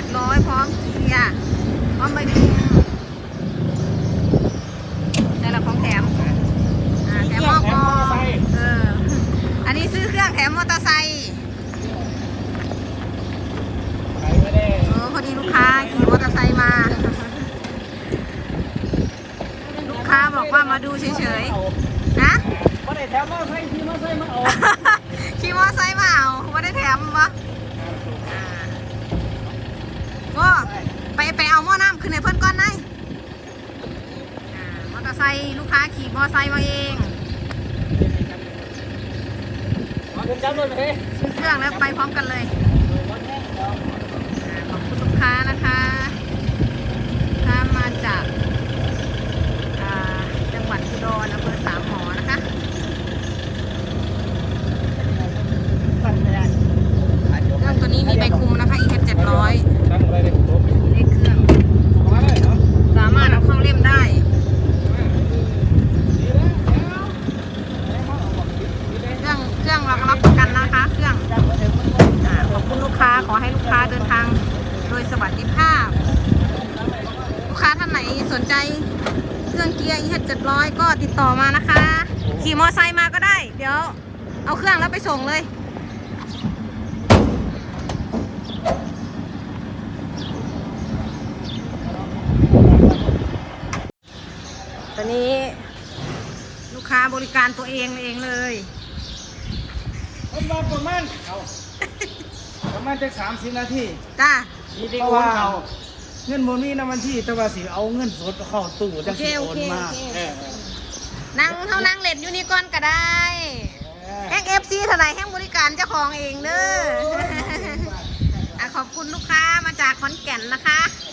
จ็ดร้อยพร้อมเกียร์พร้อมใบคุมแต่ละของแถมอ่าแถมหม้อกอเอออันนี้ซื้อเครื่องแถมมอเตอร์ไซค์ไปไม่ได้เออพอดีลูกค้าขี่มอเตอร์ไซค์มา ลูกค้าบอกว่ามาดูเฉยๆนะไม่ได้แถวมาใส่ที่มาใส่มาเอาขี่มอเตอร์ไซค์มาเอาไม่ได้แถมวะอ่าก็ไปไปเอาหม้อน้ำขึ้นในเพื่อนก้อนไนอ่ามอเตอร์ไซ ค์ลูกค้าขี่มอเตอร์ไซค์มาเองเอาเงินจับรถไปซื้อเครื่องแล้วไปพร้อมกันเลยอ่าขอบคุณลูกค้านะคะลูกค้ามาจากอ่าจังหวัดอุดรอำเภอสามหมอนะคะ สั่นไม่ได้ เครื่องตัวนี้มีใบคุมนะคะ EH 700 ตั้งอะไรเด็กผม เลขเครื่อง มาเลยเนาะ สามารถเอาเข้าเล่มได้ ดีแล้ว เครื่องเครื่องเราก็รับประกันนะคะ เครื่องอ่าขอบคุณลูกค้าขอให้ลูกค้าเดินทางโดยสวัสดิภาพ ลูกค้าท่า นไหนสนใจเครื่องเกียร์ EH 700ก็ติดต่อมานะคะ ขี่มอไซค์มาก็ได้ เดี๋ยว เอาเครื่องแล้วไปส่งเลยตอนนี้ลูกค้าบริการตัวเองเองเลยผมมาประมาณเอาประมาณจะสามสิบนาทีจ้าเพราะว่า เงินโมนี่นำวันที่แต่ว่าสิเอาเงินสดเข้าตู้จังสิโอนมาโอเคโอเค เออนั่งเท่านั่งเล่นอยู่นี่ก่อนก็ได้เออแห้งเอฟซีเท่าไหร่แห้งบริการเจ้าของเองเด้ออะขอบคุณลูกค้ามาจากขอนแก่นนะคะค